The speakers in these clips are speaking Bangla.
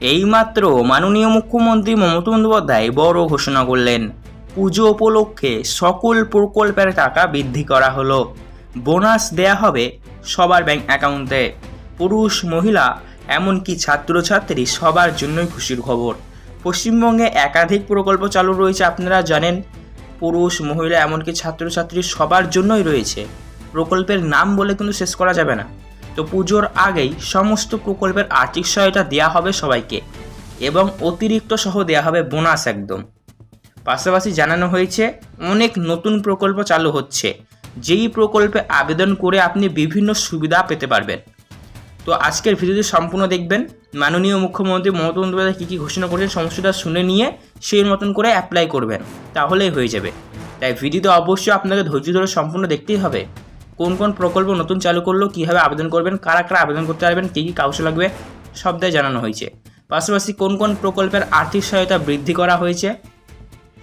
এইমাত্র মাননীয় মুখ্যমন্ত্রী মমতা বন্দ্যোপাধ্যায় বড় ঘোষণা করলেন। পুজো উপলক্ষে সকল প্রকল্পের টাকা বৃদ্ধি করা হলো। বোনাস দেয়া হবে সবার ব্যাংক অ্যাকাউন্টে। পুরুষ, মহিলা, এমনকি ছাত্রছাত্রী সবার জন্যই খুশির খবর। পশ্চিমবঙ্গে একাধিক প্রকল্প চালু রয়েছে, আপনারা জানেন। পুরুষ, মহিলা, এমনকি ছাত্রছাত্রী সবার জন্যই রয়েছে। প্রকল্পের নাম বলে কিন্তু শেষ করা যাবে না। তো পুজোর আগেই সমস্ত প্রকল্পের আর্থিক সহায়তা দেওয়া হবে সবাইকে এবং অতিরিক্ত সহ দেওয়া হবে বোনাস একদম। পাশাপাশি জানানো হয়েছে, অনেক নতুন প্রকল্প চালু হচ্ছে। যেই প্রকল্পে আবেদন করে আপনি বিভিন্ন সুবিধা পেতে পারবেন। তো আজকের ভিডিওটি সম্পূর্ণ দেখবেন। মাননীয় মুখ্যমন্ত্রী মমতা বন্দ্যোপাধ্যায় কী কী ঘোষণা করেছেন সমস্যাটা শুনে নিয়ে সেই মতন করে অ্যাপ্লাই করবেন। তাহলেই হয়ে যাবে। তাই ভিডিওতে অবশ্যই আপনাকে ধৈর্য ধরে সম্পূর্ণ দেখতেই হবে। কোন কোন প্রকল্প নতুন চালু করল, কীভাবে আবেদন করবেন, কারা কারা আবেদন করতে পারবেন, কী কী কাগজ লাগবে, সবটাই জানানো হয়েছে। পাশাপাশি কোন কোন প্রকল্পের আর্থিক সহায়তা বৃদ্ধি করা হয়েছে,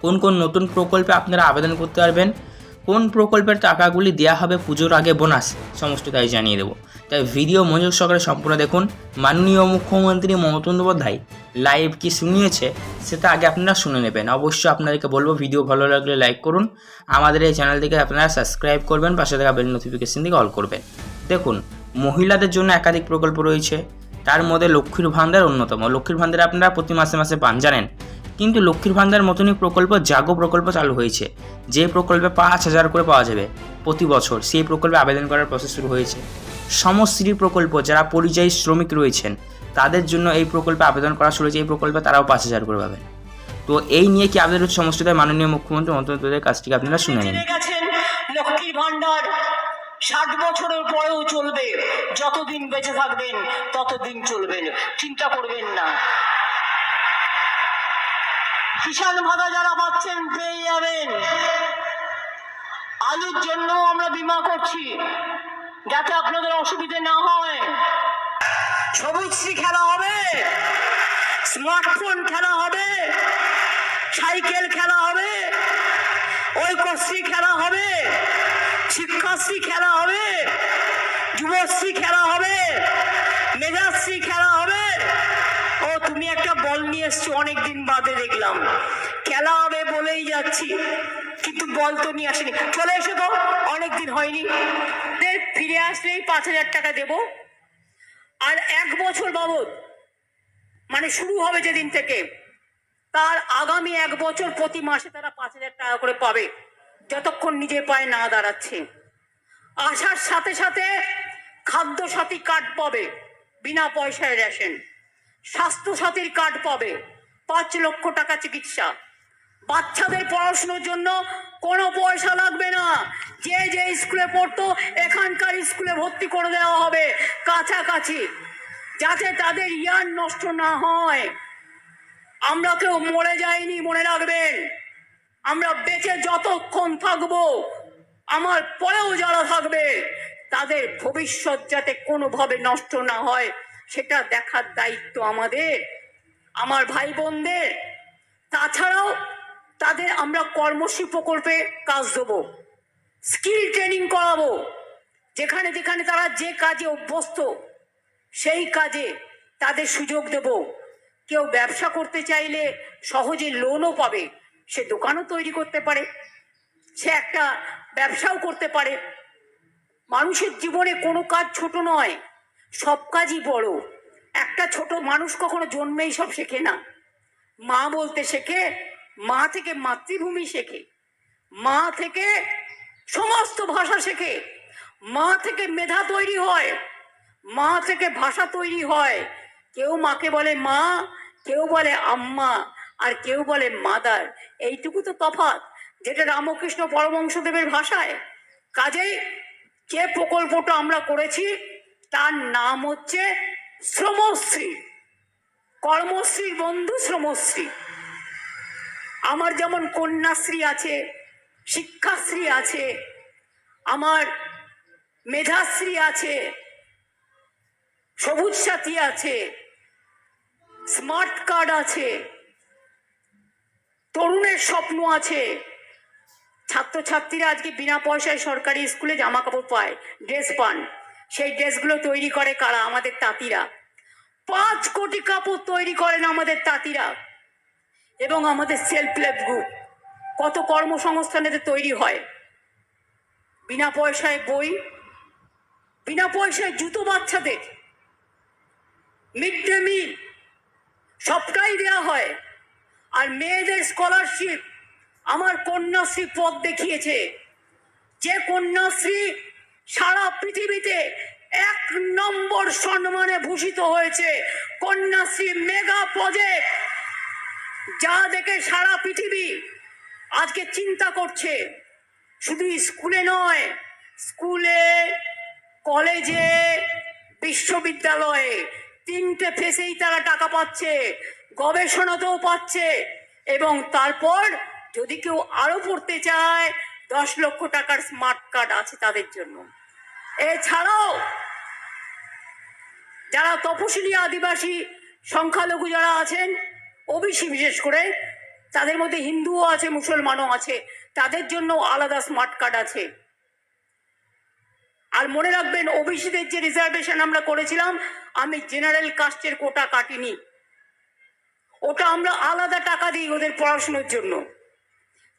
কোন কোন নতুন প্রকল্পে আপনারা আবেদন করতে পারবেন, কোন প্রকল্পের টাকাগুলি দেওয়া হবে পুজোর আগে, বোনাস, সমস্ত তাই জানিয়ে দেবো। তাই ভিডিও মনোযোগ সহকারে সম্পূর্ণ দেখুন। মাননীয় মুখ্যমন্ত্রী মমতা বন্দ্যোপাধ্যায় লাইভ কি শুনিয়েছে, সেটা আগে আপনারা শুনে নেবেন। অবশ্যই আপনাদেরকে বলব, ভিডিও ভালো লাগলে লাইক করুন। আমাদের এই চ্যানেলটিকে আপনারা সাবস্ক্রাইব করবেন, পাশে থাকা বেল নোটিফিকেশন দিকে অল করবেন। দেখুন, মহিলাদের জন্য একাধিক প্রকল্প রয়েছে। তার মধ্যে লক্ষ্মীর ভান্ডার অন্যতম। লক্ষ্মীর ভান্ডার আপনারা প্রতি মাসে মাসে পান, জানেন। কিন্তু লক্ষ্মীর ভান্ডার মতনই প্রকল্প, জাগো প্রকল্প চালু হয়েছে। যে প্রকল্পে পাঁচ হাজার করে পাওয়া যাবে প্রতি বছর, সেই প্রকল্পে আবেদন করার প্রসেস শুরু হয়েছে। সমশ্রী প্রকল্প, যারা পরিযায়ী শ্রমিক রয়েছেন, তাদের জন্য এই প্রকল্পে আবেদন করা শুরু হয়েছে। এই প্রকল্পে তারাও পাঁচ হাজার করে পাবেন। তো এই নিয়ে কি আপনাদের সমস্যাটা মাননীয় মুখ্যমন্ত্রী বন্দ্যোপাধ্যায়ের কাছ থেকে আপনারা শুনে নিন। লক্ষ্মীর ভান্ডার ষাট বছরের পরেও চলবে। যতদিন বেঁচে থাকবেন, ততদিন চলবেন। চিন্তা করবেন না। কিষাণ ভাতা যারা পাচ্ছেন, পেয়ে যাবেন। আলুর জন্য আমরা বিমা করছি। যাতে আপনাদের অসুবিধে না হয়। সবুজশ্রী খেলা হবে স্মার্টফোন খেলা হবে, সাইকেল খেলা হবে ঐক্যশ্রী খেলা হবে শিক্ষাশ্রী খেলা হবে যুবশ্রী খেলা হবে মেজাশ্রী খেলা হবে। ও, তুমি একটা বল নিয়ে এসছো, অনেকদিন বাদে দেখলাম। খেলা হবে বলেই যাচ্ছি, কিন্তু বল তো নিয়ে আসেনি। চলে এসো তো, অনেকদিন হয়নি। ফিরে আসলেই পাঁচ হাজার টাকা দেবো। আর এক বছর বাবদ মানে শুরু হবে যেদিন থেকে, তার আগামী এক বছর প্রতি মাসে তারা পাঁচ হাজার টাকা করে পাবে, যতক্ষণ নিজের পায়ে না দাঁড়াচ্ছে। আসার সাথে সাথে খাদ্য সাথী কার্ড পাবে, বিনা পয়সায় রেশন স্বাস্থ্য সাথীর কার্ড পাবে, পাঁচ লক্ষ টাকা চিকিৎসা। বাচ্চাদের পড়াশুনোর জন্য কোনো পয়সা লাগবে না। যে যে স্কুলে পড়তো, এখানকার স্কুলে ভর্তি করে দেওয়া হবে। কাছাকাছি, যাতে তাদের ইয়ার নষ্ট না হয়। আমরা কেউ মরে যাইনি, মনে রাখবেন। আমরা বেঁচে যতক্ষণ থাকব, আমার পরেও যারা থাকবে, তাদের ভবিষ্যৎ যাতে কোনোভাবে নষ্ট না হয়, সেটা দেখার দায়িত্ব আমাদের। আমার ভাই বোনদের, তাছাড়াও তাদের আমরা কর্মশ্রী প্রকল্পে কাজ দেবো স্কিল ট্রেনিং করাবো। যেখানে যেখানে তারা যে কাজে অভ্যস্ত, সেই কাজে তাদের সুযোগ দেব। কেউ ব্যবসা করতে চাইলে সহজে লোনও পাবে, সে দোকানও তৈরি করতে পারে, সে একটা ব্যবসাও করতে পারে। মানুষের জীবনে কোনো কাজ ছোট নয়, সব কাজই বড়। একটা ছোট মানুষ কখনো জন্মেই সব শেখে না। মা বলতে শেখে মা থেকে মাতৃভূমি শেখে। মা থেকে সমস্ত ভাষা শেখে। মা থেকে মেধা তৈরি হয়। মা থেকে ভাষা তৈরি হয়। কেউ মাকে বলে মা, কেউ বলে আম্মা, আর কেউ বলে মাদার। এইটুকু তো তফাৎ, যেটা রামকৃষ্ণ পরমংশদেবের ভাষায়। কাজেই যে প্রকল্পটা আমরা করেছি, তার নাম হচ্ছে শ্রমশ্রী। কর্মশ্রীর বন্ধু শ্রমশ্রী। আমার যেমন কন্যাশ্রী আছে, শিক্ষাশ্রী আছে, আমার মেধাশ্রী আছে, সবুজ সাথী আছে, স্মার্ট কার্ড আছে, তরুণের স্বপ্ন আছে। ছাত্রছাত্রীরা আজকে বিনা পয়সায় সরকারি স্কুলে জামা কাপড় পায়, ড্রেস পান। সেই ড্রেসগুলো তৈরি করে কারা? আমাদের তাঁতিরা। পাঁচ কোটি কাপড় তৈরি করেন আমাদের তাঁতিরা। এবং আমাদের সেলফ হেল্প গ্রুপ কত কর্মসংস্থানেতে তৈরি হয়। বিনা পয়সায় বই, বিনা পয়সায় জুতো বাচ্চাদের মিড ডে মিল সবটাই দেওয়া হয়। আর মেয়েদের স্কলারশিপ আমার কন্যাশ্রী পথ দেখিয়েছে। যে কন্যাশ্রী সারা পৃথিবীতে এক নম্বর সম্মানে ভূষিত হয়েছে, কন্যাশ্রী মেগা প্রজেক্ট যা দেখে সারা পৃথিবী আজকে চিন্তা করছে। শুধু স্কুলে নয়, স্কুলে, কলেজে, বিশ্ববিদ্যালয়ে তিনটে ফেসেই তারা টাকা পাচ্ছে গবেষণাতেও পাচ্ছে এবং তারপর যদি কেউ আরও পড়তে চায়, দশ লক্ষ টাকার স্মার্ট কার্ড আছে তাদের জন্য। এছাড়াও যারা তপশিলি আদিবাসী সংখ্যালঘু যারা আছেন ওবিসি বিশেষ করে, তাদের মধ্যে হিন্দুও আছে, মুসলমানও আছে, তাদের জন্য আলাদা স্মার্ট কার্ড আছে। আর মনে রাখবেন, ওবিসিদের যে রিজার্ভেশন আমরা করেছিলাম, আমি জেনারেল কাস্টের কোটা কাটিনি। ওটা আমরা আলাদা টাকা দিই ওদের পড়াশুনোর জন্য।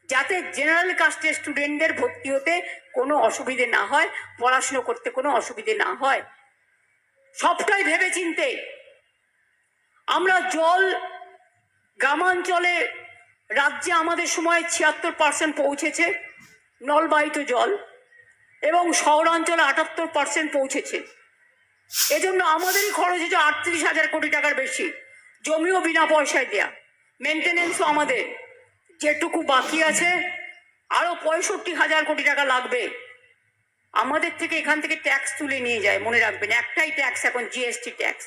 যাতে জেনারেল কাস্টের স্টুডেন্টদের ভর্তি হতে কোনো অসুবিধে না হয়, পড়াশুনো করতে কোনো অসুবিধে না হয়। সবটাই ভেবে চিনতে আমরা জল গ্রামাঞ্চলে রাজ্যে আমাদের সময় ছিয়াত্তর পার্সেন্ট পৌঁছেছে, নলবাহিত জল, এবং শহরাঞ্চলে আটাত্তর পার্সেন্ট পৌঁছেছে। এজন্য আমাদেরই খরচ হচ্ছে আটত্রিশ হাজার কোটি টাকার বেশি, জমিও বিনা পয়সায় দেয়া। মেনটেনেন্সও আমাদের যেটুকু বাকি আছে, আরও পঁয়ষট্টি হাজার কোটি টাকা লাগবে। আমাদের থেকে এখান থেকে ট্যাক্স তুলে নিয়ে যায়, মনে রাখবেন, একটাই ট্যাক্স এখন জিএসটি ট্যাক্স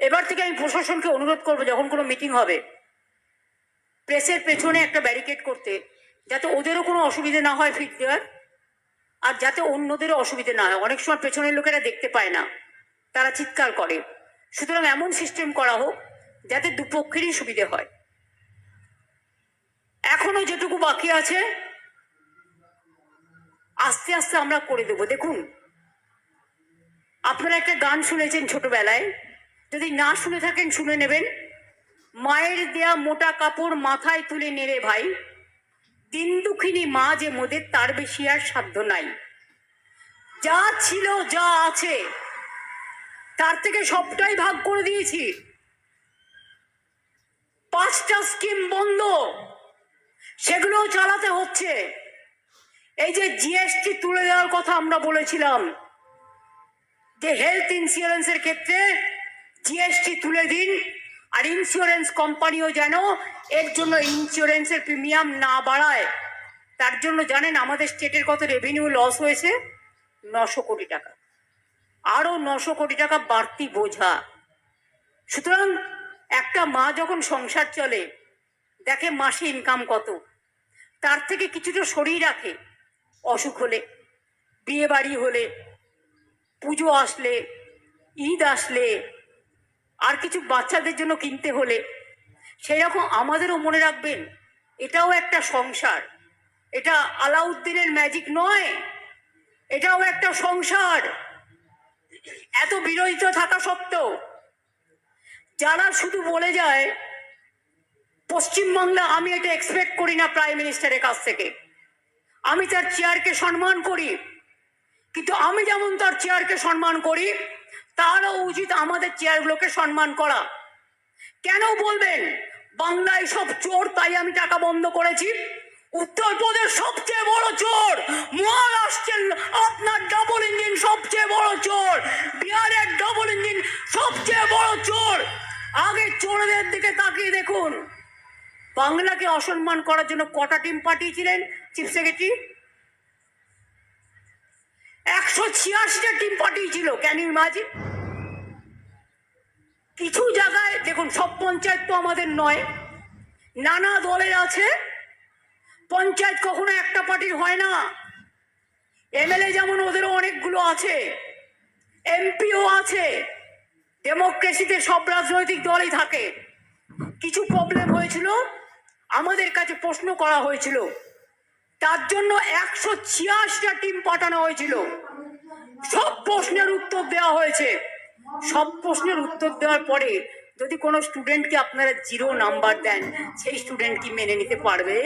এবার থেকে আমি প্রশাসনকে অনুরোধ করব যখন কোনো মিটিং হবে, প্রেসের পেছনে একটা ব্যারিকেড করতে, যাতে ওদেরও কোনো অসুবিধে না হয় ফিট দেওয়ার, আর যাতে অন্যদেরও অসুবিধে না হয়। অনেক সময় পেছনের লোকেরা দেখতে পায় না, তারা চিৎকার করে। সুতরাং এমন সিস্টেম করা হোক, যাতে দুপক্ষেরই সুবিধে হয়। এখনও যেটুকু বাকি আছে, আস্তে আস্তে আমরা করে দেবো। দেখুন, আপনারা একটা গান শুনেছেন ছোটবেলায় যদি না শুনে থাকেন, শুনে নেবেন। মায়ের দেয়া মোটা কাপড় মাথায় তুলে নেড়ে ভাই। দিন দুঃখিনী মা যে মোদের, তার বেশি আর সাধ্য নাই। যা ছিল, যা আছে, তার থেকে সবটাই ভাগ করে দিয়েছি। পাঁচটা স্কিম বন্ধ, সেগুলোও চালাতে হচ্ছে। এই যে জিএসটি তুলে দেওয়ার কথা আমরা বলেছিলাম, যে হেলথ ইন্স্যুরেন্সের ক্ষেত্রে জিএসটি তুলে দিন আর ইন্স্যুরেন্স কোম্পানিও যেন এর জন্য ইন্স্যুরেন্সের প্রিমিয়াম না বাড়ায়, তার জন্য জানেন আমাদের স্টেটের কত রেভিনিউ লস হয়েছে? নশো কোটি টাকা। আরও নশো কোটি টাকা বাড়তি বোঝা। সুতরাং একটা মা যখন সংসার চলে, দেখে মাসে ইনকাম কত, তার থেকে কিছুটা সরিয়ে রাখে। অসুখ হলে বিয়ে বাড়ি হলে, পুজো আসলে, ঈদ আসলে আর কিছু বাচ্চাদের জন্য কিনতে হলে সেই রকম আমাদেরও মনে রাখবেন, এটাও একটা সংসার। এটা আলাউদ্দিনের ম্যাজিক নয়, এটাও একটা সংসার। এত বিরোধিতা থাকা সত্ত্বেও যারা শুধু বলে যায়, পশ্চিমবাংলা আমি এটা এক্সপেক্ট করি না প্রাইম মিনিস্টারের কাছ থেকে। আমি তার চেয়ারকে সম্মান করি, কিন্তু আমি যেমন তার চেয়ারকে সম্মান করি তারও উচিত আমাদের চেয়ারগুলোকে সম্মান করা। কেন বলবেন? বাংলায় সব চোর, তাই আমি টাকা বন্ধ করেছি। উত্তরপ্রদেশ সবচেয়ে বড় চোর, মহারাষ্ট্রের আপনার ডবল ইঞ্জিন সবচেয়ে বড় চোর, বিহারের ডবল ইঞ্জিন সবচেয়ে বড় চোর। আগে চোরদের দিকে তাকিয়ে দেখুন। বাংলাকে অসম্মান করার জন্য কটা টিম পাঠিয়েছিলেন? চিফ সেক্রেটারি একশো ছিয়াশিটা টিম পাঠিয়েছিল ক্যান ইউ ইমাজিন কিছু জায়গায়, দেখুন, সব পঞ্চায়েত তো আমাদের নয়। নানা দলের আছে, পঞ্চায়েত কখনো একটা পার্টির হয় না। এমএলএ যেমন ওদেরও অনেকগুলো আছে, এমপিও আছে ডেমোক্রেসিতে সব রাজনৈতিক দলই থাকে। কিছু প্রবলেম হয়েছিল, আমাদের কাছে প্রশ্ন করা হয়েছিল। তার জন্য একশো ছিয়াশিটা টিম পাঠানো হয়েছিল। সব প্রশ্নের উত্তর দেওয়া হয়েছে। সব প্রশ্নের উত্তর দেওয়ার পরে যদি কোনো স্টুডেন্টকে আপনারা জিরো নাম্বার দেন, সেই স্টুডেন্ট কি মেনে নিতে পারবে?